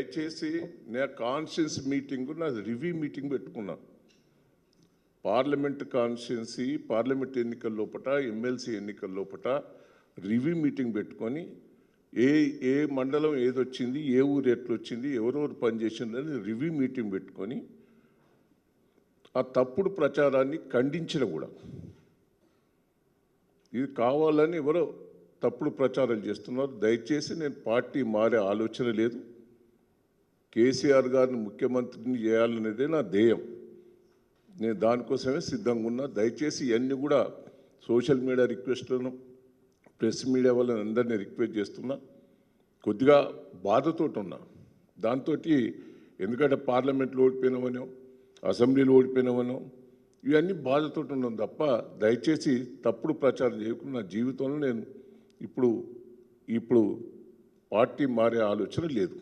దయచేసి నా conscience meeting నా రివ్యూ మీటింగ్ పెట్టుకున్నా. పార్లమెంట్ కాన్స్టిట్యున్సీ పార్లమెంట్ ఎన్నికల లోపల ఎమ్మెల్సీ ఎన్నికల లోపల రివ్యూ మీటింగ్ పెట్టుకొని ఏ ఏ మండలం ఏదొచ్చింది ఏ ఊరు ఎట్లా వచ్చింది ఎవరెవరు పనిచేసిందని రివ్యూ మీటింగ్ పెట్టుకొని ఆ తప్పుడు ప్రచారాన్ని ఖండించిన కూడా. ఇది కావాలని ఎవరో తప్పుడు ప్రచారం చేస్తున్నారు. దయచేసి నేను పార్టీ మారే ఆలోచన లేదు. కేసీఆర్ గారిని ముఖ్యమంత్రిని చేయాలనేదే నా ధ్యేయం. నేను దానికోసమే సిద్ధంగా ఉన్నా. దయచేసి ఇవన్నీ కూడా సోషల్ మీడియా రిక్వెస్ట్లను ప్రెస్ మీడియా వాళ్ళని అందరినీ రిక్వెస్ట్ చేస్తున్నా. కొద్దిగా బాధతో ఉన్నా దాంతో ఎందుకంటే పార్లమెంట్లో ఓడిపోయినామనో అసెంబ్లీలో ఓడిపోయినామనో ఇవన్నీ బాధతో ఉన్నాం తప్ప దయచేసి తప్పుడు ప్రచారం చేయకుండా నా జీవితంలో నేను ఇప్పుడు ఇప్పుడు పార్టీ మారే ఆలోచన లేదు.